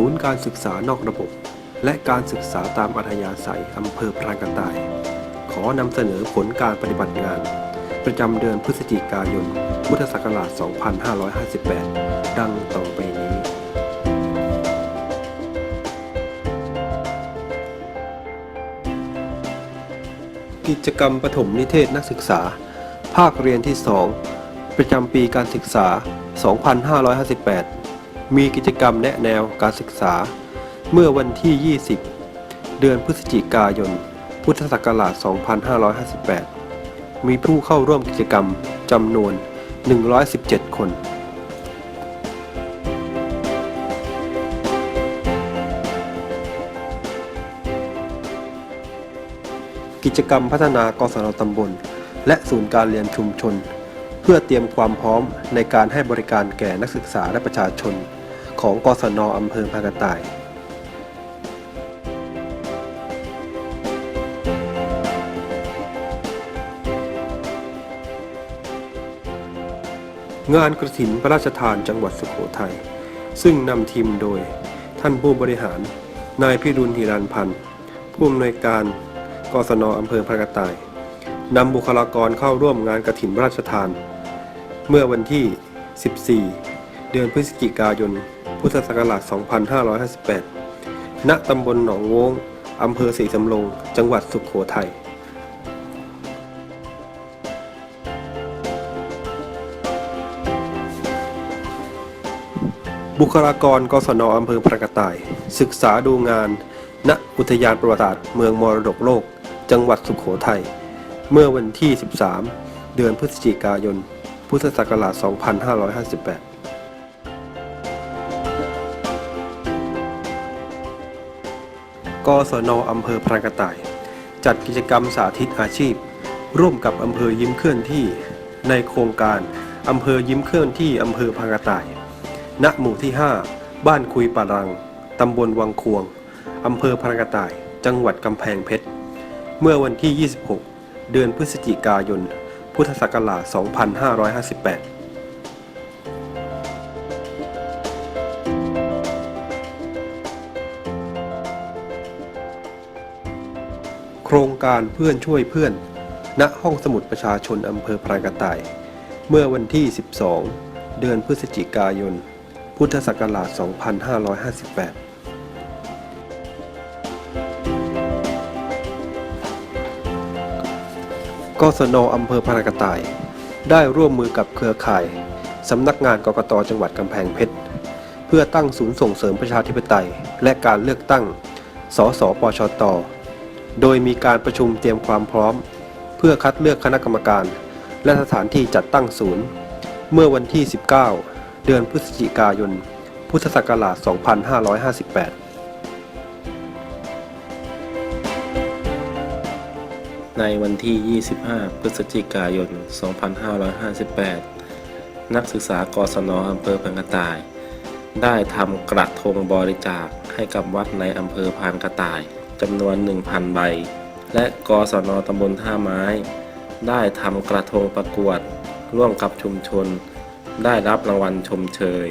ศูนย์การศึกษานอกระบบ และการศึกษาตามอัธยาศัยอำเภอพรานกระต่าย ขอนำเสนอผลการปฏิบัติงาน ประจำเดือนพฤศจิกายน พุทธศักราช 2558 ดังต่อไปนี้ กิจกรรมปฐมนิเทศนักศึกษา ภาคเรียนที่ 2 ประจำปีการศึกษา 2558 มีกิจกรรมแนะแนวการศึกษา เมื่อวันที่ 20 เดือนพฤศจิกายน พุทธศักราช 2558 มีผู้เข้าร่วมกิจกรรมจำนวน 117 คนกิจกรรมพัฒนากศนตำบล และศูนย์การเรียนชุมชน เพื่อเตรียมความพร้อมในการให้บริการแก่นักศึกษาและประชาชน ของกศนอำเภอพากระต่ายงานกระถินพระราชทานจังหวัดสุโขทัย ซึ่งนำทีมโดยท่านผู้บริหาร นายพิรุณฮิรันพันธ์ ผู้อำนวยการกศนอำเภอพระกระต่าย นำบุคลากรเข้าร่วมงานกระถินพระราชทาน เมื่อวันที่ 14 เดือนพฤศจิกายน พุทธศักราช 2558 ณ ตำบลหนองโวงอำเภอศรีสำโรง จังหวัดสุขโขทัยบุคลากรกศนอำเภอพระกระต่าย ศึกษาดูงาน ณอุทยานประวัติศาสตร์เมืองมรดกโลก จังหวัดสุขโขทัยเมื่อวันที่ 13 เดือนพฤศจิกายน พุทธศักราช 2558 กศนอำเภอพรานกระต่าย จัดกิจกรรมสาธิตอาชีพ ร่วมกับอำเภอยิ้มเคลื่อนที่ ในโครงการอำเภอยิ้มเคลื่อนที่อำเภอพรานกระต่าย ณหมู่ที่ 5 บ้านคุยปารังตำบลวังควงอำเภอพรานกระต่าย จังหวัดกำแพงเพชร เมื่อวันที่ 26 เดือนพฤศจิกายน พุทธศักราช 2558 โครงการเพื่อนช่วยเพื่อน ณ ห้องสมุดประชาชนอำเภอพรานกระต่าย เมื่อวันที่ 12 เดือนพฤศจิกายน พุทธศักราช 2558กศนอำเภอพรากระต่าย ได้ร่วมมือกับเครือข่าย สำนักงานกกตจังหวัดกำแพงเพชร เพื่อตั้งศูนย์ส่งเสริมประชาธิปไตย และการเลือกตั้ง สสปชต โดยมีการประชุมเตรียมความพร้อม เพื่อคัดเลือกคณะกรรมการ และสถานที่จัดตั้งศูนย์ เมื่อวันที่ 19 เดือนพฤศจิกายน พุทธศักราช 2558 ในวันที่ 25 พฤศจิกายน 2558 นักศึกษากศนอำเภอพังกระต่าย ได้ทำกระทงบริจาคให้กับวัดในอำเภอพานกระต่าย จำนวน 1,000 ใบ และกศนตำบลท่าไม้ ได้ทำกระทงประกวด ร่วมกับชุมชน ได้รับรางวัลชมเชย